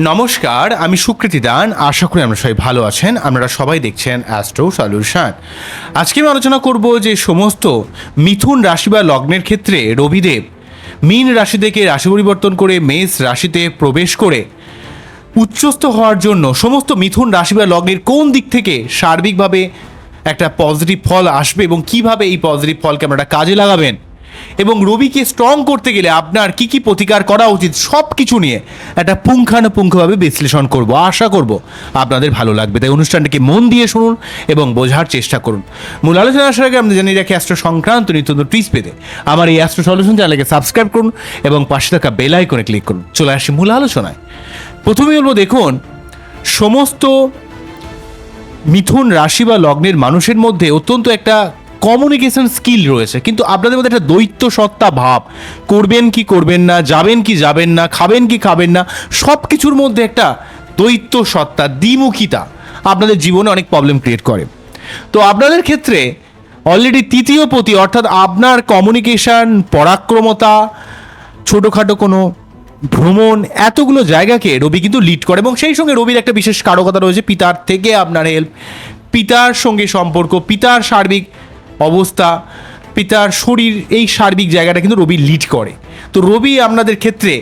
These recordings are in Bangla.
নমস্কার, আমি সুকৃতি দান। আশা করি আমরা সবাই ভালো আছেন। আপনারা সবাই দেখছেন অ্যাস্ট্রো সলিউশন আজকে আমি আলোচনা করব যে সমস্ত মিথুন রাশি বা লগ্নের ক্ষেত্রে রবিদেব মীন রাশি থেকে রাশি পরিবর্তন করে মেষ রাশিতে প্রবেশ করে উচ্চস্থ হওয়ার জন্য সমস্ত মিথুন রাশি বা লগ্নের কোন দিক থেকে সার্বিকভাবে একটা পজিটিভ ফল আসবে এবং কীভাবে এই পজিটিভ ফলকে আপনারা কাজে লাগাবেন এবং রবিকে স্ট্রং করতে গেলে আপনার কি কি প্রতিকার করা উচিত সব কিছু নিয়ে একটা পুঙ্খানুপুঙ্খভাবে বিশ্লেষণ করব, আশা করব আপনাদের ভালো লাগবে। তাই অনুষ্ঠানটাকে মন দিয়ে শুনুন এবং বোঝার চেষ্টা করুন। মূল আলোচনা আসার আগে আমরা জানিয়ে রাখি অ্যাস্ট্রো সংক্রান্ত নিত্য টিপস পেতে আমার এই অ্যাস্ট্রো সলিউশন চ্যানেলকে সাবস্ক্রাইব করুন এবং পাশে থাকা বেল আইকনে ক্লিক করুন। চলে আসি মূল আলোচনায়। প্রথমেই বলব, দেখুন, সমস্ত মিথুন রাশি বা লগ্নের মানুষের মধ্যে অত্যন্ত একটা কমিউনিকেশন স্কিল রয়েছে। কিন্তু আপনাদের মধ্যে একটা দৈত্য সত্তা ভাব। করবেন কি করবেন না, যাবেন কি যাবেন না, খাবেন কি খাবেন না সব কিছুর মধ্যে একটা দৈত্য সত্তা দ্বিমুখিতা আপনাদের জীবনে অনেক প্রবলেম ক্রিয়েট করে। তো আপনাদের ক্ষেত্রে অলরেডি তৃতীয় প্রতি অর্থাৎ আপনার কমিউনিকেশন পরাক্রমতা, ছোটোখাটো কোনো ভ্রমণ, এতগুলো জায়গাকে রবি কিন্তু লিড করে এবং সেই সঙ্গে রবির একটা বিশেষ কারকতা রয়েছে, পিতার থেকে আপনার হেল্প পিতার সঙ্গে সম্পর্ক, পিতার সার্বিক অবস্থা, পিতার শরীর, এই সার্বিক জায়গাটা কিন্তু রবি লিড করে। তো রবি আপনাদের ক্ষেত্রে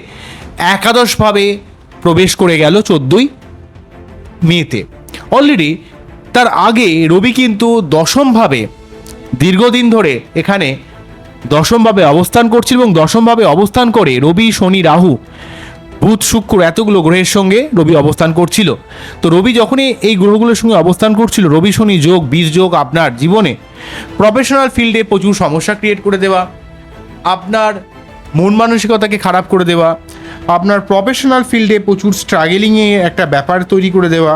একাদশভাবে প্রবেশ করে গেল চোদ্দই মেতে। অলরেডি তার আগে রবি কিন্তু দশমভাবে, দীর্ঘদিন ধরে এখানে দশমভাবে অবস্থান করছিল এবং দশমভাবে অবস্থান করে রবি, শনি, রাহু বুধ শুক্র এতগুলো গ্রহের সঙ্গে রবি অবস্থান করছিল। তো রবি যখনই এই গ্রহগুলোর সঙ্গে অবস্থান করছিল, রবি শনি যোগ, বীজ যোগ আপনার জীবনে প্রফেশনাল ফিল্ডে প্রচুর সমস্যা ক্রিয়েট করে দেওয়া, আপনার মন মানসিকতাকে খারাপ করে দেওয়া, আপনার প্রফেশনাল ফিল্ডে প্রচুর স্ট্রাগেলিংয়ে একটা ব্যাপার তৈরি করে দেওয়া,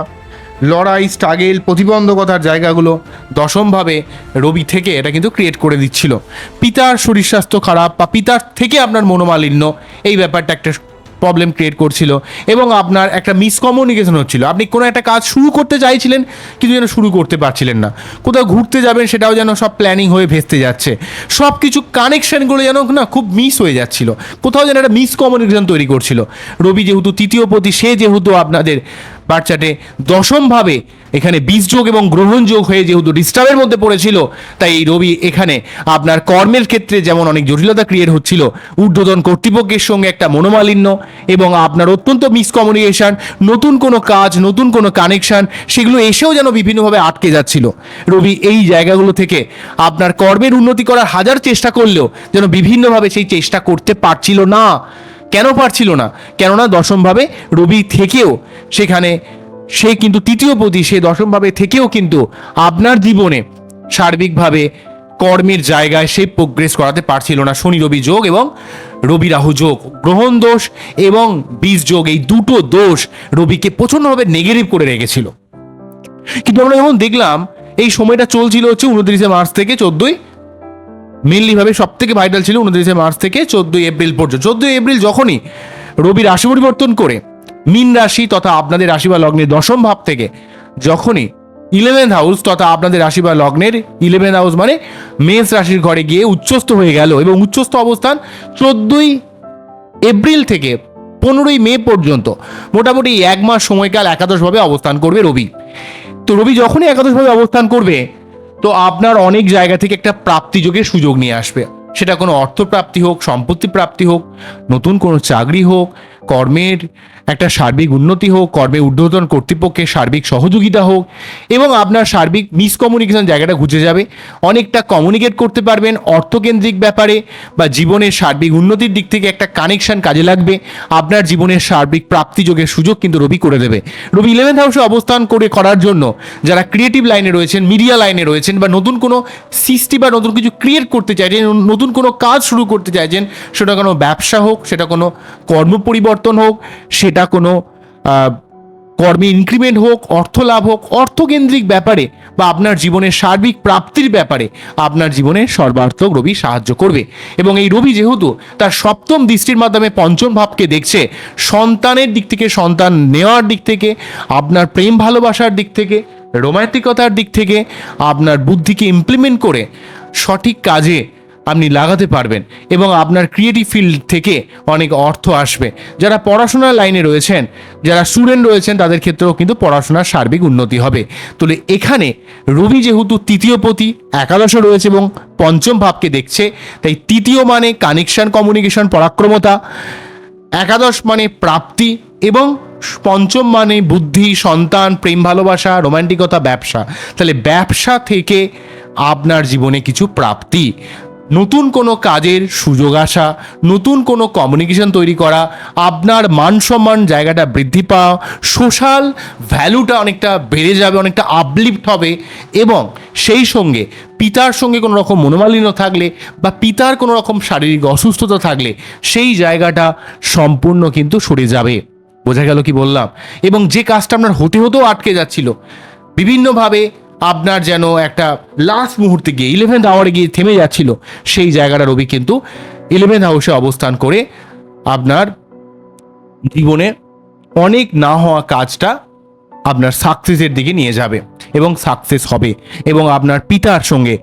লড়াই স্ট্রাগেল প্রতিবন্ধকতার জায়গাগুলো দশমভাবে রবি থেকে এটা কিন্তু ক্রিয়েট করে দিচ্ছিল। পিতার শরীর স্বাস্থ্য খারাপ বা পিতার থেকে আপনার মনোমালিন্য, এই ব্যাপারটা একটা প্রবলেম ক্রিয়েট করছিল এবং আপনার একটা মিসকমিউনিকেশন হচ্ছিল। আপনি কোনো একটা কাজ শুরু করতে চাইছিলেন, কিন্তু যেন শুরু করতে পারছিলেন না। কোথাও ঘুরতে যাবেন, সেটাও যেন সব প্ল্যানিং হয়ে ভেস্তে যাচ্ছে। সব কিছু কানেকশানগুলো যেন না খুব মিস হয়ে যাচ্ছিল। কোথাও যেন একটা মিসকমিউনিকেশন তৈরি করছিল। রবি যেহেতু তৃতীয় প্রতি সে যেহেতু আপনাদের বাচ্চাটে দশমভাবে এখানে বীজযোগ এবং গ্রহণযোগ হয়ে যেহেতু ডিস্টার্বের মধ্যে পড়েছিল, তাই এই রবি এখানে আপনার কর্মের ক্ষেত্রে যেমন অনেক জটিলতা ক্রিয়েট হচ্ছিল, ঊর্ধ্বতন কর্তৃপক্ষের সঙ্গে একটা মনোমালিন্য এবং আপনার অত্যন্ত মিসকমিউনিকেশন নতুন কোনো কাজ, নতুন কোনো কানেকশন সেগুলো এসেও যেন বিভিন্নভাবে আটকে যাচ্ছিল। রবি এই জায়গাগুলো থেকে আপনার কর্মের উন্নতি করার হাজার চেষ্টা করলেও যেন বিভিন্নভাবে সেই চেষ্টা করতে পারছিল না। কেন পারছিল না? কেননা দশমভাবে রবি থেকেও সেখানে সে কিন্তু তৃতীয় পতি সে দশমভাবে থেকেও কিন্তু আপনার জীবনে সার্বিকভাবে কর্মের জায়গায় সে প্রোগ্রেস করাতে পারছিল না। শনি রবি যোগ এবং রবি রাহু যোগ। গ্রহণ দোষ এবং বীজ যোগ, এই দুটো দোষ রবিকে প্রচণ্ডভাবে নেগেটিভ করে রেখেছিল। কিন্তু আমরা যখন দেখলাম, এই সময়টা চলছিল হচ্ছে উনত্রিশে মার্চ থেকে চোদ্দই মেনলিভাবে সব থেকে ভাইটাল ছিল উনত্রিশে মার্চ থেকে চোদ্দই এপ্রিল পর্যন্ত। চোদ্দই এপ্রিল যখনই রবি রাশি পরিবর্তন করে মীন রাশি তথা আপনাদের রাশি বা লগ্নের দশম ভাব থেকে যখনই ইলেভেন্থ হাউস তথা আপনাদের রাশি বা লগ্নের ইলেভেন্থ হাউস মানে মেষ রাশির ঘরে গিয়ে উচ্চস্থ হয়ে গেল এবং উচ্চস্থ অবস্থান চোদ্দই এপ্রিল থেকে পনেরোই মে পর্যন্ত। মোটামুটি এক মাস সময়কাল একাদশভাবে অবস্থান করবে রবি। তো রবি যখনই একাদশভাবে অবস্থান করবে, তো আপনার অনেক জায়গা থেকে একটা প্রাপ্তিযোগের সুযোগ নিয়ে আসবে। সেটা কোনো অর্থপ্রাপ্তি হোক, সম্পত্তি প্রাপ্তি হোক, নতুন কোনো চাকরি হোক, কর্মের একটা সার্বিক উন্নতি হোক, কর্মে ঊর্ধ্বতন কর্তৃপক্ষের সার্বিক সহযোগিতা হোক, এবং আপনার সার্বিক মিসকমিউনিকেশন জায়গাটা ঘুচে যাবে। অনেকটা কমিউনিকেট করতে পারবেন অর্থকেন্দ্রিক ব্যাপারে, বা জীবনের সার্বিক উন্নতির দিক থেকে একটা কানেকশন কাজে লাগবে। আপনার জীবনের সার্বিক প্রাপ্তিযোগের সুযোগ কিন্তু রবি করে দেবে। রবি ইলেভেন্থ হাউসে অবস্থান করে করার জন্য যারা ক্রিয়েটিভ লাইনে রয়েছেন মিডিয়া লাইনে রয়েছেন, বা নতুন কোনো সৃষ্টি বা নতুন কিছু ক্রিয়েট করতে চাইছেন নতুন কোনো কাজ শুরু করতে চাইছেন, সেটা কোনো ব্যবসা হোক, সেটা কোনো কর্ম পরিবর্তন হোক, সেটা কোনো কর্মে ইনক্রিমেন্ট হোক, অর্থ লাভ হোক, অর্থকেন্দ্রিক ব্যাপারে বা আপনার জীবনের সার্বিক প্রাপ্তির ব্যাপারে আপনার জীবনে সর্বার্থক রবি সাহায্য করবে। এবং এই রবি যেহেতু তার সপ্তম দৃষ্টির মাধ্যমে পঞ্চম ভাবকে দেখছে, সন্তানের দিক থেকে, সন্তান নেওয়ার দিক থেকে, আপনার প্রেম ভালোবাসার দিক থেকে, রোমান্টিকতার দিক থেকে, আপনার বুদ্ধিকে ইমপ্লিমেন্ট করে সঠিক কাজে আপনি লাগাতে পারবেন এবং আপনার ক্রিয়েটিভ ফিল্ড থেকে অনেক অর্থ আসবে। যারা পড়াশোনার লাইনে রয়েছেন, যারা স্টুডেন্ট রয়েছেন, তাদের ক্ষেত্রেও কিন্তু পড়াশোনার সার্বিক উন্নতি হবে। তাহলে এখানে রবি যেহেতু তৃতীয় পতি একাদশে রয়েছে এবং পঞ্চম ভাবকে দেখছে, তাই তৃতীয় মানে কানেকশন কমিউনিকেশন পরাক্রমতা, একাদশ মানে প্রাপ্তি এবং পঞ্চম মানে বুদ্ধি, সন্তান, প্রেম, ভালোবাসা, রোমান্টিকতা, ব্যবসা। তাহলে ব্যবসা থেকে আপনার জীবনে কিছু প্রাপ্তি। নতুন কোনো কাজের সুযোগ আসা, নতুন কোনো কমিউনিকেশন তৈরি করা, আপনার মান সম্মান জায়গাটা বৃদ্ধি পাওয়া সোশ্যাল ভ্যালুটা অনেকটা বেড়ে যাবে, অনেকটা আপলিফ্ট হবে এবং সেই সঙ্গে পিতার সঙ্গে কোনো রকম মনোমালিন্য থাকলে বা পিতার কোনো রকম শারীরিক অসুস্থতা থাকলে সেই জায়গাটা সম্পূর্ণ কিন্তু সরে যাবে। বোঝা গেল কি বললাম? এবং যে কাজটা আপনার হতে হতেও আটকে যাচ্ছিল, বিভিন্নভাবে আপনার যেন একটা লাস্ট মুহূর্তে গিয়ে ইলেভেন্থ আওয়ারে গিয়ে থেমে যাচ্ছিল, সেই জায়গাটা রবি কিন্তু ইলেভেন্থ হাউসে অবস্থান করে আপনার জীবনে অনেক না হওয়া কাজটা আপনার সাকসেসের দিকে নিয়ে যাবে এবং সাকসেস হবে এবং আপনার পিতার সঙ্গে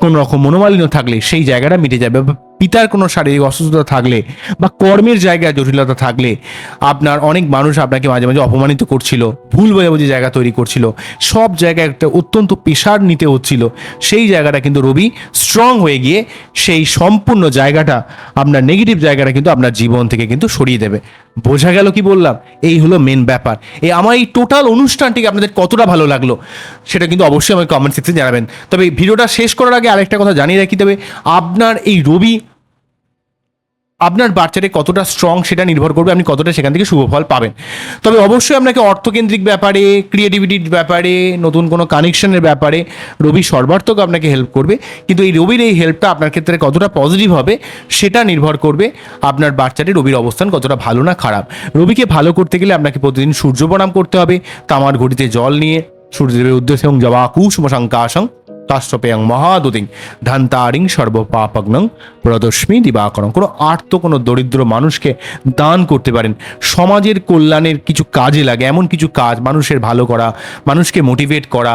কোনো রকম মনোমালিন্য থাকলে সেই জায়গাটা মিটে যাবে। পিতার কোনো শারীরিক অসুস্থতা থাকলে বা কর্মের জায়গায় জটিলতা থাকলে আপনার অনেক মানুষ আপনাকে মাঝে মাঝে অপমানিত করছিল, ভুল বোঝাবুঝি জায়গা তৈরি করছিল, সব জায়গায় একটা অত্যন্ত পেশার নিতে হচ্ছিল। সেই জায়গাটা কিন্তু রবি স্ট্রং হয়ে গিয়ে সেই সম্পূর্ণ জায়গাটা, আপনার নেগেটিভ জায়গাটা কিন্তু আপনার জীবন থেকে কিন্তু সরিয়ে দেবে। বোঝা গেল কি বললাম? এই হলো মেন ব্যাপার। এই আমার এই টোটাল অনুষ্ঠানটিকে আপনাদের কতটা ভালো লাগল, সেটা কিন্তু অবশ্যই আমাকে কমেন্ট সেকশনে জানাবেন। তবে ভিডিওটা শেষ করার আগে আরেকটা কথা জানিয়ে রাখি তবে, আপনার এই রবি আপনার বাচ্চারে কতটা স্ট্রং সেটা নির্ভর করবে আপনি কতটা সেখান থেকে শুভ ফল পাবেন। তবে অবশ্যই আপনাকে অর্থকেন্দ্রিক ব্যাপারে ক্রিয়েটিভিটির ব্যাপারে, নতুন কোনো কানেকশনের ব্যাপারে রবি সর্বার্থক আপনাকে হেল্প করবে। কিন্তু এই রবির এই হেল্পটা আপনার ক্ষেত্রে কতটা পজিটিভ হবে সেটা নির্ভর করবে আপনার বাচ্চাটি রবির অবস্থান কতটা ভালো না খারাপ। রবিকে ভালো করতে গেলে আপনাকে প্রতিদিন সূর্য প্রণাম করতে হবে, তামার ঘটিতে জল নিয়ে, সূর্যদেবের উদ্দেশ্যে এবং জবা কুসুম শঙ্কাশং। তাষ্টপেয়ং মহাদুদিং ধান্তারিং সর্বপাপগ্নং প্রদস্মি দিবাকরং কোনো আর্ত, কোনো দরিদ্র মানুষকে দান করতে পারেন। সমাজের কল্যাণের কিছু কাজে লাগে, এমন কিছু কাজ মানুষের ভালো করা, মানুষকে মোটিভেট করা,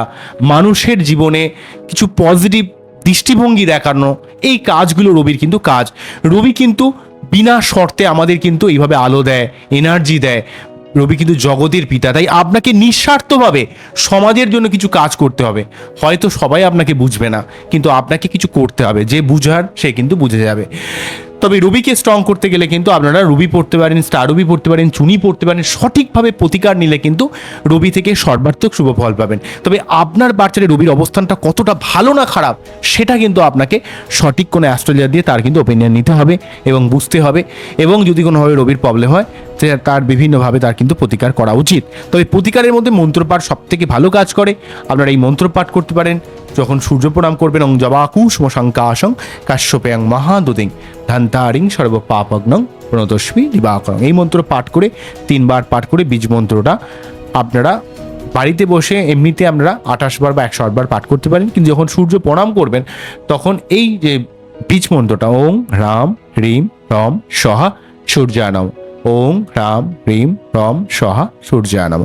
মানুষের জীবনে কিছু পজিটিভ দৃষ্টিভঙ্গি দেখানো, এই কাজগুলো রবির কিন্তু কাজ। রবি কিন্তু বিনা শর্তে আমাদের কিন্তু এইভাবে আলো দেয় এনার্জি দেয় রবি কিন্তু জগতের পিতা, তাই আপনাকে নিঃস্বার্থভাবে সমাজের জন্য কিছু কাজ করতে হবে। হয়তো সবাই আপনাকে বুঝবে না, কিন্তু আপনাকে কিছু করতে হবে। যে বুঝার সে কিন্তু বুঝে যাবে। তবে রুবিকে স্ট্রং করতে গেলে কিন্তু আপনারা রুবি পড়তে পারেন স্টার রুবি পড়তে পারেন, চুনি পড়তে পারেন, সঠিকভাবে প্রতিকার নিলে কিন্তু রবি থেকে সর্বার্থক শুভ ফল পাবেন। তবে আপনার বাচ্চার রবির অবস্থানটা কতটা ভালো না খারাপ, সেটা কিন্তু আপনাকে সঠিক কোনো অ্যাস্ট্রোলজার দিয়ে তার কিন্তু ওপিনিয়ন নিতে হবে এবং বুঝতে হবে। এবং যদি কোনোভাবে রবির প্রবলেম হয় তার বিভিন্নভাবে তার কিন্তু প্রতিকার করা উচিত। তবে প্রতিকারের মধ্যে মন্ত্রপাঠ সব থেকে ভালো কাজ করে। আপনারা এই মন্ত্রপাঠ করতে পারেন, যখন সূর্য প্রণাম করবেন, অং জবাকুষ্ম শঙ্কাশং কাশ্যপেয়ং মহাদুদিং। ধান্তারিং সর্বপাপগ্নং প্রণতস্মি দিবাকরং। এই মন্ত্র পাঠ করে, তিনবার পাঠ করে বীজ মন্ত্রটা আপনারা বাড়িতে বসে এমনিতে আমরা আঠাশ বার বা একশো বার পাঠ করতে পারেন, কিন্তু যখন সূর্য প্রণাম করবেন, তখন এই যে বীজ মন্ত্রটা, ওং রাম হ্রিম রম সহা সূর্যানম, ওং রাম হ্রিম রম সহা সূর্যানম,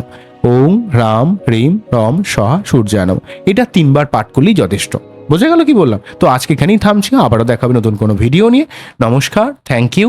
ওং রাম হ্রিম রম সহা সূর্যানম, এটা তিনবার পাঠ করলেই যথেষ্ট। বোঝা গেল কি বললাম? তো আজকে এখানেই থামছি, আবারও দেখাবে নতুন কোনো ভিডিও নিয়ে। নমস্কার থ্যাংক ইউ